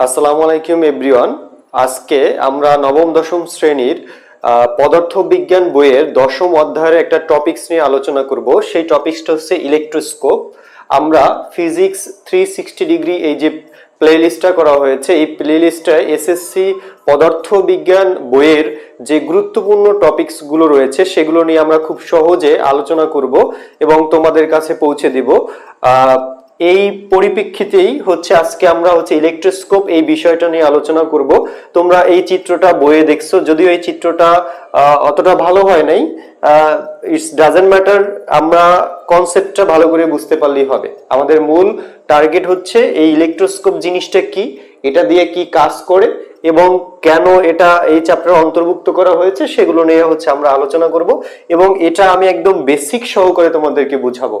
আসসালামু আলাইকুম, এভরিওয়ান। আজকে আমরা নবম, দশম শ্রেণির পদার্থবিজ্ঞান বইয়ের দশম অধ্যায়ের একটা টপিকস নিয়ে আলোচনা করব। সেই টপিকসটা হচ্ছে ইলেকট্রোস্কোপ আমরা ফিজিক্স থ্রি সিক্সটি ডিগ্রি এই যে প্লেলিস্টটা করা হয়েছে, এই প্লেলিস্টটা এসএসসি পদার্থবিজ্ঞান বইয়ের যে গুরুত্বপূর্ণ টপিকসগুলো রয়েছে, সেগুলো নিয়ে আমরা খুব সহজে আলোচনা করব এবং তোমাদের কাছে পৌঁছে দিব। এই পরিপ্রেক্ষিতেই হচ্ছে আজকে আমরা হচ্ছে ইলেকট্রোস্কোপ এই বিষয়টা নিয়ে আলোচনা করব। তোমরা এই চিত্রটা বইয়ে দেখছ, যদিও এই চিত্রটা অতটা ভালো হয় নাই। ইটস, ডাজেন্ট ম্যাটার, আমরা কনসেপ্টটা ভালো করে বুঝতে পারলেই হবে। আমাদের মূল টার্গেট হচ্ছে এই ইলেকট্রোস্কোপ জিনিসটা কি এটা দিয়ে কি কাজ করে এবং কেন এটা এই চ্যাপ্টার অন্তর্ভুক্ত করা হয়েছে সেগুলো নিয়ে হচ্ছে আমরা আলোচনা করব এবং এটা আমি একদম বেসিক সহকারে তোমাদেরকে বুঝাবো।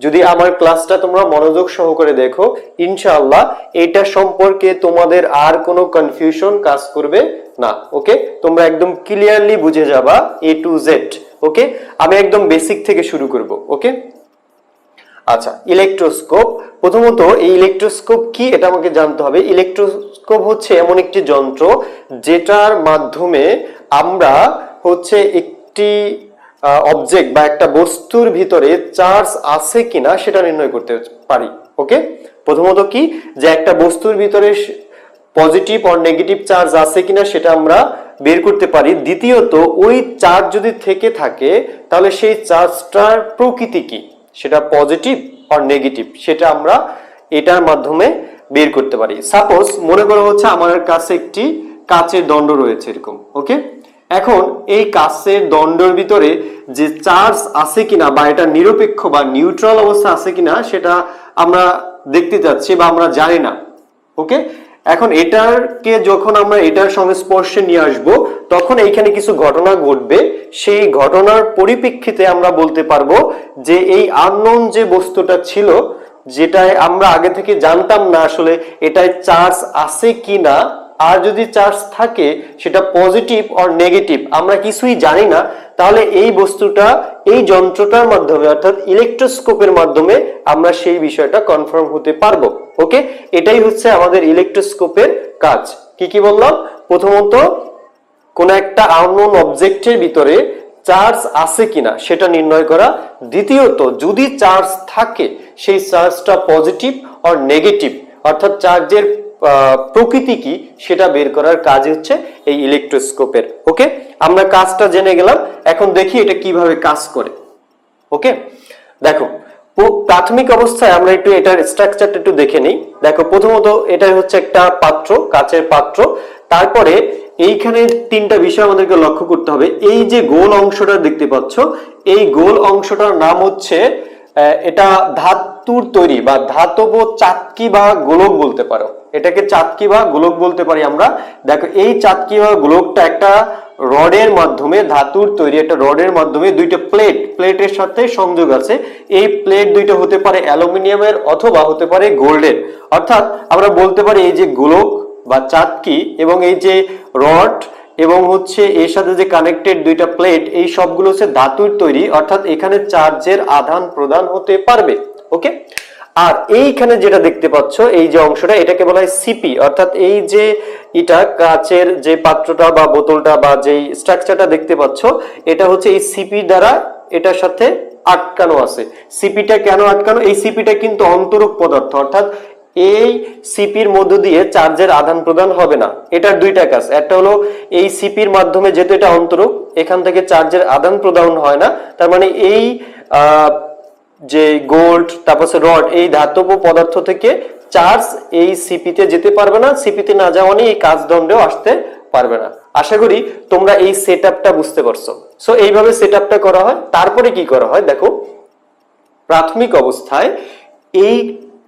যদি আমার ক্লাসটা তোমরা মনোযোগ সহকারে দেখো, ইনশাআল্লাহ এটা সম্পর্কে তোমাদের আর কোনো কনফিউশন কাজ করবে না ওকে তোমরা একদম ক্লিয়ারলি বুঝে যাবা এ টু জেড ওকে আমি একদম বেসিক থেকে শুরু করব ওকে আচ্ছা ইলেকট্রোস্কোপ। প্রথমত, এই ইলেকট্রোস্কোপ কি? এটা আমাকে জানতে হবে। ইলেকট্রোস্কোপ হচ্ছে এমন একটি যন্ত্র যেটার মাধ্যমে আমরা হচ্ছে একটি অবজেক্ট বা একটা বস্তুর ভিতরে চার্জ আছে কিনা সেটা নির্ণয় করতে পারি। ওকে প্রথমত কি? যে একটা বস্তুর ভিতরে পজিটিভ অর নেগেটিভ চার্জ আছে কিনা সেটা আমরা বের করতে পারি। দ্বিতীয়ত, ওই চার্জ যদি থেকে থাকে, তাহলে সেই চার্জটার প্রকৃতি কি? সেটা পজিটিভ অর নেগেটিভ সেটা আমরা এটার মাধ্যমে বের করতে পারি। সাপোজ মনে করো হচ্ছে আমার কাছে একটি কাচের দণ্ড রয়েছে এরকম ওকে এখন এই কাচের দণ্ডের ভিতরে যে চার্জ আছে কিনা বা এটা নিরপেক্ষ বা নিউট্রাল অবস্থা আছে কিনা সেটা আমরা দেখতে চাচ্ছি বা আমরা জানি না ওকে এখন এটারকে যখন আমরা এটার সংস্পর্শে নিয়ে আসব, তখন এইখানে কিছু ঘটনা ঘটবে। সেই ঘটনার পরিপ্রেক্ষিতে আমরা বলতে পারব যে এই আননোন যে বস্তুটা ছিল, যেটায় আমরা আগে থেকে জানতাম না আসলে এটায় চার্জ আছে কি না আর যদি চার্জ থাকে সেটা পজিটিভ অর নেগেটিভ আমরা কিছুই জানি না। তাহলে এই বস্তুটা এই যন্ত্রটার মাধ্যমে, অর্থাৎ ইলেকট্রোস্কোপের মাধ্যমে আমরা সেই বিষয়টা কনফার্ম হতে পারব ওকে এটাই হচ্ছে আমাদের ইলেকট্রোস্কোপের কাজ। কি কি বললাম? প্রথমত, কোন একটা আননোন অবজেক্টের ভিতরে চার্জ আছে কিনা, সেটা নির্ণয় করা। দ্বিতীয়ত, যদি চার্জ থাকে, সেই চার্জটা পজিটিভ অর নেগেটিভ অর্থাৎ চার্জের প্রকৃতি কি সেটা বের করার কাজ হচ্ছে এই ইলেকট্রোস্কোপের, ওকে? আমরা কাজটা জেনে গেলাম, এখন দেখি এটা কীভাবে কাজ করে, ওকে? দেখো প্রাথমিক অবস্থায় আমরা একটু এটার স্ট্রাকচারটা একটু দেখে নিই। দেখো, প্রথমত এটা হচ্ছে একটা পাত্র, কাচের পাত্র। তারপরে এইখানে তিনটা বিষয় আমাদেরকে লক্ষ্য করতে হবে। এই যে গোল অংশটা দেখতে পাচ্ছ, এই গোল অংশটার নাম হচ্ছে এটা ধাতুর তৈরি বা ধাতব চাতকি বা গোলক বলতে পারো। এটাকে চাতকি বা গোলক বলতে পারি আমরা। দেখো, এই চাতকি বা গোলকটা একটা রডের মাধ্যমে, ধাতুর তৈরি একটা রডের মাধ্যমে দুইটা প্লেট, প্লেটের সাথে সংযোগ আছে। এই প্লেট দুইটা হতে পারে অ্যালুমিনিয়ামের অথবা হতে পারে গোল্ডের। অর্থাৎ আমরা বলতে পারি এই যে গোলক বা চাতকি এবং এই যে রড এবং হচ্ছে এর সাথে যে কানেক্টেড দুইটা প্লেট এই সবগুলো হচ্ছে ধাতুর তৈরি, অর্থাৎ এখানে চার্জের আদান প্রদান হতে পারবে ওকে আর এইখানে যেটা দেখতে পাচ্ছ, এই যে অংশটা, এটাকে বলা হয় সিপি অর্থাৎ এই যে এটা কাচের যে পাত্রটা বা বোতলটা বা যেই স্ট্রাকচারটা দেখতে পাচ্ছ, এটা হচ্ছে এই সিপি দ্বারা এটার সাথে আটকানো আছে। সিপিটা কেন আটকানো? এই সিপিটা কিন্তু অন্তরক পদার্থ, অর্থাৎ এই সিপির মধ্য দিয়ে চার্জের আদান প্রদান হবে না। এটার দুইটা কাজ। একটা হলো, এই সিপির মাধ্যমে যেহেতু এটা অন্তরক এখান থেকে চার্জের আদান প্রদান হয় না, তার মানে এই যে গোল্ড তারপর রড এই ধাতব পদার্থ থেকে চার্জ এই সিপিতে যেতে পারবে না সিপিতে না যাওয়া নিয়ে এই কাজ দণ্ডেও আসতে পারবে না। আশা করি তোমরা এই সেট বুঝতে পারছ। সো এইভাবে সেট করা হয়। তারপরে কি করা হয়? দেখো, প্রাথমিক অবস্থায় এই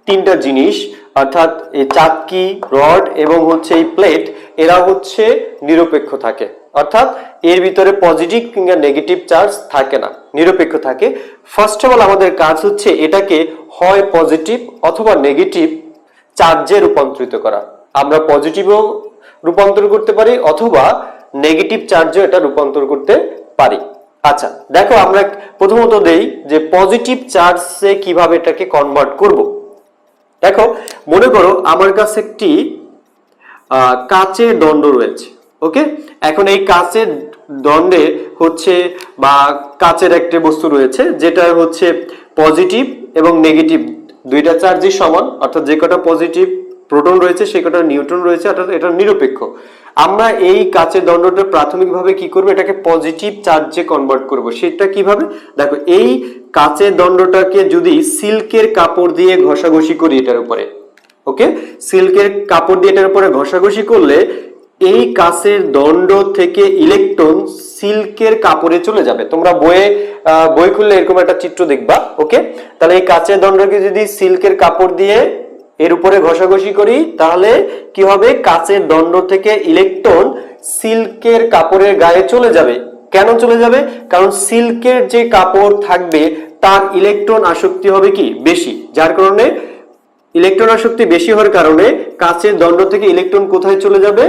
তিনটা জিনিস, অর্থাৎ এই চাটকি, রড এবং হচ্ছে এই প্লেট, এরা হচ্ছে নিরপেক্ষ থাকে। অর্থাৎ এর ভিতরে পজিটিভ কিংবা নেগেটিভ চার্জ থাকে না, নিরপেক্ষ থাকে। ফার্স্ট অফ অল আমাদের কাজ হচ্ছে এটাকে হয় পজিটিভ অথবা নেগেটিভ চার্জে রূপান্তরিত করা। আমরা পজিটিভও রূপান্তর করতে পারি অথবা নেগেটিভ চার্জও এটা রূপান্তর করতে পারি। আচ্ছা দেখো আমরা প্রথমত দেই যে পজিটিভ চার্জে কীভাবে এটাকে কনভার্ট করব। দেখো, মনে করো আমার কাছে একটি কাচের দণ্ড রয়েছে, ওকে? এখন এই কাচের দণ্ডে হচ্ছে বা কাচের একটি বস্তু রয়েছে, যেটা হচ্ছে পজিটিভ এবং নেগেটিভ দুইটা চার্জই সমান, অর্থাৎ যে কটা পজিটিভ প্রোটন রয়েছে, সে কটা নিউট্রন রয়েছে, অর্থাৎ এটা নিরপেক্ষ। আমরা এই কাচের দণ্ডটা প্রাথমিকভাবে কি করব? এটাকে পজিটিভ চার্জে কনভার্ট করব। সেটা কীভাবে? দেখো, এই কাচের দণ্ডটাকে যদি সিল্কের কাপড় দিয়ে ঘষাঘষি করি এটার উপরে, ওকে? সিল্কের কাপড় দিয়ে এটার উপরে ঘষাঘষি করলে এই কাচের দণ্ড থেকে ইলেকট্রন সিল্কের কাপড়ে চলে যাবে। তোমরা বইয়ে বই খুললে এরকম একটা চিত্র দেখবা, ওকে? তাহলে এই কাচের দণ্ডকে যদি সিল্কের কাপড় দিয়ে এর উপরে ঘষাঘষি করি, তাহলে কি হবে? কাচের দণ্ড থেকে ইলেকট্রন সিল্কের কাপড়ের গায়ে চলে যাবে। কেন চলে যাবে? কারণ সিল্কের যে কাপড় থাকবে, তার ইলেকট্রন আসক্তি হবে কি? বেশি। যার কারণে ইলেকট্রন আসক্তি বেশি হওয়ার কারণে কাচের দণ্ড থেকে ইলেকট্রন কোথায় চলে যাবে?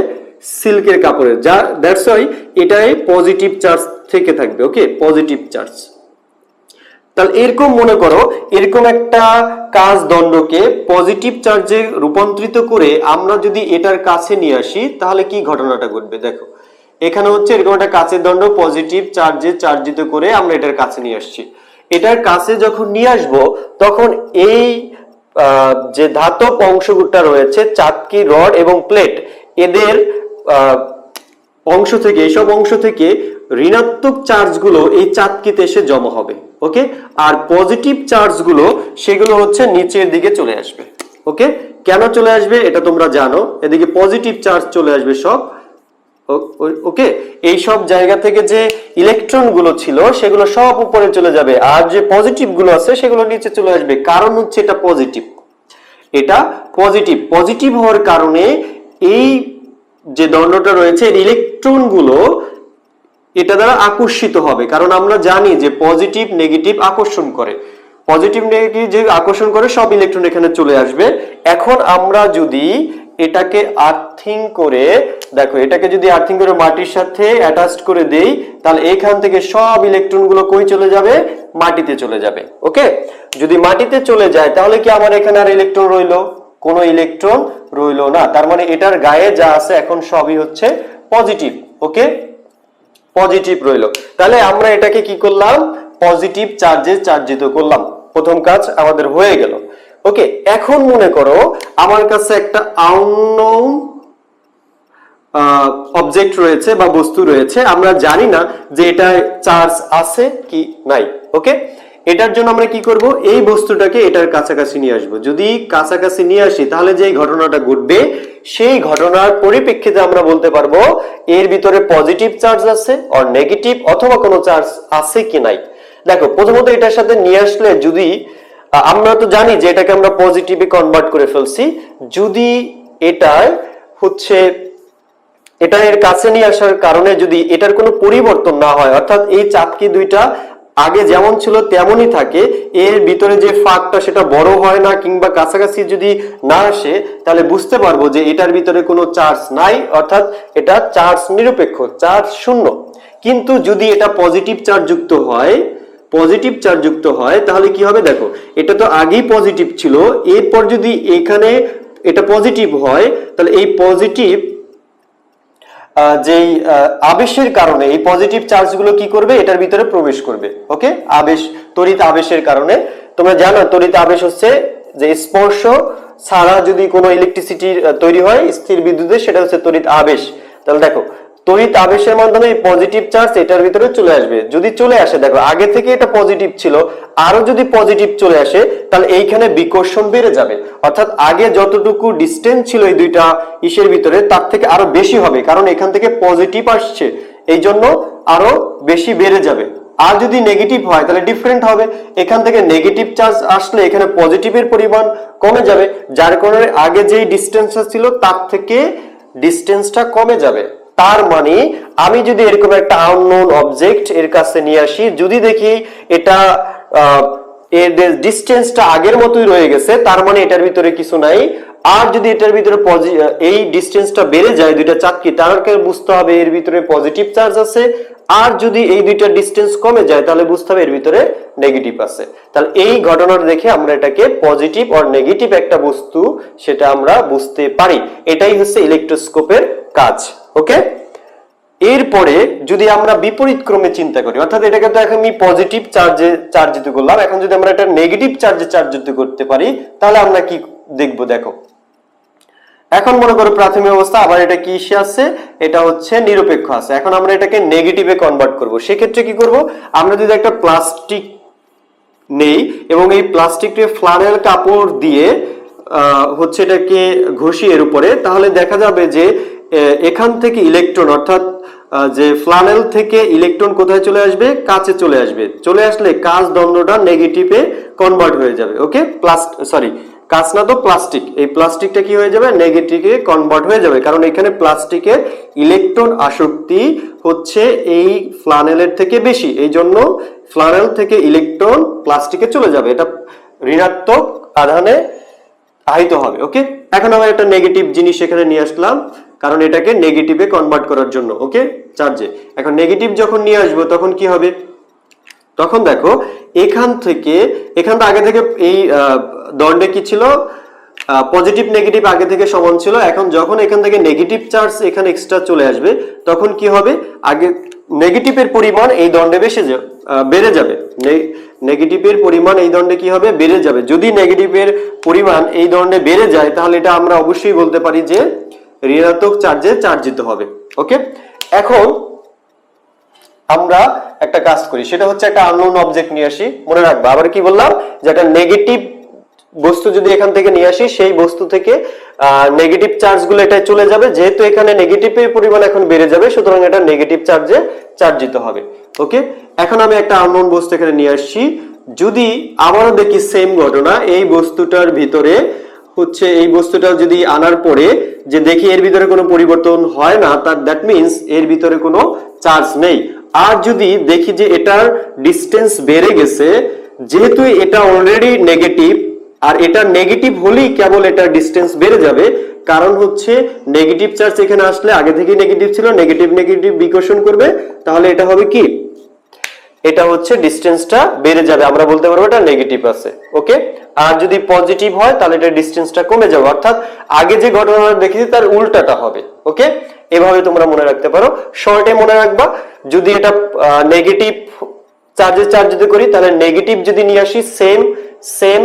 সিল্কের কাপড়ে। যা দ্যাটস ওয়াই এটাই পজিটিভ চার্জ থেকে থাকবে ওকে পজিটিভ চার্জ তাহলে এরকম মনে করো, এরকম একটা কাজ দণ্ডকে পজিটিভ চার্জে রূপান্তরিত করে আমরা যদি এটার কাছে নিয়ে আসি, তাহলে কি ঘটনাটা ঘটবে? দেখো, এখানে হচ্ছে এরকম একটা কাছের দণ্ড পজিটিভ চার্জে চার্জিত করে আমরা এটার কাছে নিয়ে আসছি। এটার কাছে যখন নিয়ে আসব, তখন এই যে ধাতব অংশগুলো রয়েছে চাটকি রড এবং প্লেট, এদের অংশ থেকে এইসব অংশ থেকে ঋণাত্মক চার্জগুলো এই চাটকিতে এসে জমা হবে ওকে আর পজিটিভ চার্জগুলো সেগুলো হচ্ছে নিচের দিকে চলে আসবে ওকে কেন চলে আসবে এটা তোমরা জানো, এদিকে পজিটিভ চার্জ চলে আসবে সব ওকে এই সব জায়গা থেকে যে ইলেকট্রনগুলো ছিল, সেগুলো সব উপরে চলে যাবে, আর যে পজিটিভগুলো আছে, সেগুলো নিচে চলে আসবে। কারণ হচ্ছে এটা পজিটিভ এটা পজিটিভ পজিটিভ হওয়ার কারণে এই যে দণ্ডটা রয়েছে, এর ইলেকট্রনগুলো এটা দ্বারা আকর্ষিত হবে। কারণ আমরা জানি যে পজিটিভ, নেগেটিভ আকর্ষণ করে। পজিটিভ, নেগেটিভ যে আকর্ষণ করে, সব ইলেকট্রন এখানে চলে আসবে। এখন আমরা যদি এটাকে আর্থিং করে, দেখো, এটাকে যদি আর্থিং করে মাটির সাথে অ্যাটাচড করে দেই, তাহলে এখান থেকে সব ইলেকট্রনগুলো কই চলে যাবে? মাটিতে চলে যাবে। ওকে? যদি মাটিতে চলে যায়, তাহলে কি আমার এখানে আর ইলেকট্রন রইল? কোনো ইলেকট্রন রইল না। তার মানে এটার গায়ে যা আছে, এখন সবই হচ্ছে পজিটিভ। ওকে? পজিটিভ রইল। তাহলে আমরা এটাকে কি করলাম? পজিটিভ চার্জে চার্জিত করলাম। প্রথম কাজ আমাদের হয়ে গেল। ওকে এখন মনে করো আমার কাছে একটা আউননোন অবজেক্ট রয়েছে বা বস্তু রয়েছে। আমরা জানি না যে এটা চার্জ আছে কি নাই। ওকে এটার জন্য আমরা কি করব? এই বস্তুটাকে এটার কাছাকাছি নিয়ে আসব। যদি কাছাকাছি নিয়ে আসি, তাহলে যে ঘটনাটা ঘটবে সেই ঘটনার পরিপ্রেক্ষিতে আমরা বলতে পারব, এর ভিতরে পজিটিভ চার্জ আছে আর নেগেটিভ অথবা কোনো চার্জ আছে কি নাই। দেখো, প্রথমত এটার সাথে নিয়ে আসলে যদি আমরা তো জানি যে এটাকে আমরা পজিটিভে কনভার্ট করে ফেলছি। যদি এটা হচ্ছে, এটা এর কাছে নিয়ে আসার কারণে যদি এটার কোনো পরিবর্তন না হয়, অর্থাৎ এই চাপকি দুইটা আগে যেমন ছিল তেমনই থাকে। এর ভিতরে যে ফাঁকটা সেটা বড় হয় না কিংবা কাছাকাছি যদি না আসে, তাহলে বুঝতে পারব যে এটার ভিতরে কোনো চার্জ নাই, অর্থাৎ এটা চার্জ নিরপেক্ষ, চার্জ শূন্য। কিন্তু যদি এটা পজিটিভ চার্জ যুক্ত হয়, পজিটিভ চার্জ যুক্ত হয়, তাহলে কি হবে দেখো, এটা তো আগেই পজিটিভ ছিল, এরপর যদি এখানে এটা পজিটিভ হয়, তাহলে এই পজিটিভ যেই আবেশের কারণে, এই পজিটিভ চার্জগুলো কি করবে? এটার ভিতরে প্রবেশ করবে ওকে আবেশ, তড়িৎ আবেশের কারণে। তোমরা জানো, তড়িৎ আবেশ হচ্ছে যে স্পর্শ ছাড়া যদি কোনো ইলেকট্রিসিটি তৈরি হয়, স্থির বিদ্যুতে, সেটা হচ্ছে তড়িৎ আবেশ। তাহলে দেখো তড়িৎ আবেশের মাধ্যমে এই পজিটিভ চার্জ এটার ভিতরে চলে আসবে। যদি চলে আসে, দেখো, আগে থেকে এটা পজিটিভ ছিল, আরও যদি পজিটিভ চলে আসে, তাহলে এইখানে বিকর্ষণ বেড়ে যাবে। অর্থাৎ আগে যতটুকু ডিস্টেন্স ছিল এই দুইটা ইসের ভিতরে, তার থেকে আরও বেশি হবে, কারণ এখান থেকে পজিটিভ আসছে। এই জন্য আরও বেশি বেড়ে যাবে। আর যদি নেগেটিভ হয়, তাহলে ডিফারেন্ট হবে। এখান থেকে নেগেটিভ চার্জ আসলে এখানে পজিটিভের পরিমাণ কমে যাবে, যার কারণে আগে যেই ডিস্টেন্সটা ছিল, তার থেকে ডিস্টেন্সটা কমে যাবে। তার মানে আমি যদি এরকম একটা আননোন অবজেক্ট এর কাছে নিয়ে আসি, যদি দেখি এটা এর ডিস্টেন্সটা আগের মতোই রয়ে গেছে, তার মানে এটার ভিতরে কিছু নাই। আর যদি এটার ভিতরে এই ডিস্টেন্সটা বেড়ে যায়, দুইটা চাকরি তাহলে বুঝতে হবে এর ভিতরে পজিটিভ চার্জ আছে। আর যদি এই দুইটা ডিস্টেন্স কমে যায়, তাহলে বুঝতে হবে এর ভিতরে নেগেটিভ আছে। তাহলে এই ঘটনাটা দেখে আমরা এটাকে পজিটিভ আর নেগেটিভ একটা বস্তু, সেটা আমরা বুঝতে পারি। এটাই হচ্ছে ইলেকট্রোস্কোপের কাজ। ওকে? এরপরে যদি আমরা বিপরীত ক্রমে চিন্তা করি, অর্থাৎ এটাকে তো এখন আমি পজিটিভ চার্জে চার্জিত করলাম, এখন যদি আমরা এটা নেগেটিভ চার্জে চার্জিত করতে পারি, তাহলে আমরা কি দেখব? দেখো। এখন মনে করো প্রাথমিক অবস্থা, আবার এটা কি এসে আছে এটা হচ্ছে নিরপেক্ষ আছে। এখন আমরা এটাকে নেগেটিভে কনভার্ট করব। সেক্ষেত্রে কি করব? আমরা যদি একটা প্লাস্টিক নেই, এবং এই প্লাস্টিককে ফ্লানেল কাপড় দিয়ে হচ্ছে এটাকে ঘষি এর উপরে, তাহলে দেখা যাবে যে এখান থেকে ইলেকট্রন অর্থাৎ যে ফ্লানেল থেকে ইলেকট্রন কোথায় চলে আসবে? কাছে চলে আসবে। চলে আসলে কাজ দ্বন্দ্বটা নেগেটিভে কনভার্ট হয়ে যাবে ওকে প্লাস সরি কাঁচ না তো প্লাস্টিক এই প্লাস্টিকটা কি হয়ে যাবে? নেগেটিভে কনভার্ট হয়ে যাবে। কারণ এখানে প্লাস্টিকের ইলেকট্রন আসক্তি হচ্ছে এই ফ্লানেলের থেকে বেশি। এই জন্য ফ্লানেল থেকে ইলেকট্রন প্লাস্টিকে চলে যাবে। এটা ঋণাত্মক আধানে আহিত হবে ওকে এখন আমরা একটা নেগেটিভ জিনিস এখানে নিয়ে আসলাম। কারণ এটাকে নেগেটিভে কনভার্ট করার জন্য ওকে চার্জে এখন নেগেটিভ যখন নিয়ে আসব, তখন কি হবে? তখন দেখো, এখান থেকে এখান থেকে আগে থেকে এই দণ্ডে কি ছিল? পজিটিভ নেগেটিভ আগে থেকে সমান ছিল। এখন যখন এখান থেকে নেগেটিভ চার্জ এখানে এক্সট্রা চলে আসবে, তখন কি হবে? আগে নেগেটিভের পরিমাণ এই দণ্ডে বেশি বেড়ে যাবে। নেগেটিভের পরিমাণ এই দণ্ডে কি হবে? বেড়ে যাবে। যদি নেগেটিভের পরিমাণ এই দণ্ডে বেড়ে যায়, তাহলে এটা আমরা অবশ্যই বলতে পারি যে ঋণাত্মক চার্জে চার্জিত হবে ওকে এখন আমরা একটা কাজ করি, সেটা হচ্ছে একটা আননোন অবজেক্ট নিয়ে আসি, মনে রাখবা, আবার কি বললাম? যে একটা নেগেটিভ বস্তু যদি এখান থেকে নিয়ে আসি, সেই বস্তু থেকে নেগেটিভ চার্জগুলো এটা চলে যাবে, যেহেতু এখানে নেগেটিভের পরিমাণ এখন বেড়ে যাবে, সুতরাং এটা নেগেটিভ চার্জে চার্জিত হবে ওকে এখন আমি একটা আননোন বস্তু এখানে নিয়ে আসছি, যদি আবারও দেখি সেম ঘটনা, এই বস্তুটার ভিতরে হচ্ছে এই বস্তুটা যদি আনার পরে যে দেখি এর ভিতরে কোনো পরিবর্তন হয় না তার দ্যাট মিন্স এর ভিতরে কোনো চার্জ নেই। আর যদি দেখি যে এটার ডিস্টেন্স বেড়ে গেছে, যেহেতু এটা অলরেডি নেগেটিভ আর এটা নেগেটিভ হলেই কেবল এটার ডিস্টেন্স বেড়ে যাবে, কারণ হচ্ছে নেগেটিভ চার্জ এখানে আসলে আগে থেকেই নেগেটিভ ছিল নেগেটিভ নেগেটিভ বিকর্ষণ করবে, তাহলে এটা হবে কি? এটা হচ্ছে ডিস্টেন্সটা বেড়ে যাবে, আমরা বলতে পারব এটা নেগেটিভ আছে ওকে আর যদি পজিটিভ হয়, তাহলে এটা ডিস্টেন্সটা কমে যাবে, অর্থাৎ আগে যে ঘটনাটা দেখেছি, তার উল্টাটা হবে ওকে এভাবে তোমরা মনে রাখতে পারো। শর্টে মনে রাখবা, যদি এটা নেগেটিভ চার্জে চার্জ যদি করি, তাহলে নেগেটিভ যদি নিয়ে আসি সেম সেম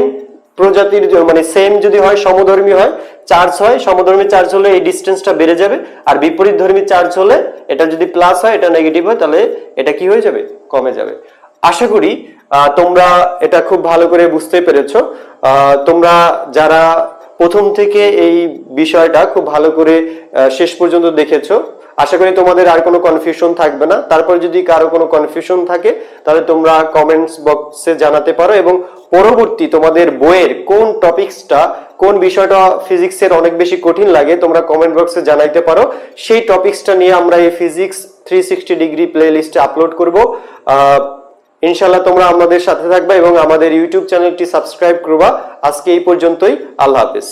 প্রজাতির মানে সেম যদি হয়, সমধর্মী হয় চার্জ হয়, সমধর্মী চার্জ হলে এই ডিস্টেন্সটা বেড়ে যাবে। আর বিপরীত ধর্মী চার্জ হলে এটা যদি প্লাস হয়, এটা নেগেটিভ হয়, তাহলে এটা কি হয়ে যাবে? কমে যাবে। আশা করি তোমরা এটা খুব ভালো করে বুঝতে পেরেছ। তোমরা যারা প্রথম থেকে এই বিষয়টা খুব ভালো করে শেষ পর্যন্ত দেখেছ আশা করি তোমাদের আর কোনো কনফিউশন থাকবে না। তারপর যদি কারও কোনো কনফিউশন থাকে, তাহলে তোমরা কমেন্টস বক্সে জানাতে পারো এবং পরবর্তী তোমাদের বইয়ের কোন টপিকসটা কোন বিষয়টা ফিজিক্সের অনেক বেশি কঠিন লাগে, তোমরা কমেন্ট বক্সে জানাইতে পারো। সেই টপিকসটা নিয়ে আমরা এই physics three sixty degree play লিস্টে আপলোড করব। ইনশাল্লাহ তোমরা আমাদের সাথে থাকবে এবং আমাদের ইউটিউব চ্যানেলটি সাবস্ক্রাইব করবা। আজকে এই পর্যন্তই। আল্লাহ হাফেজ।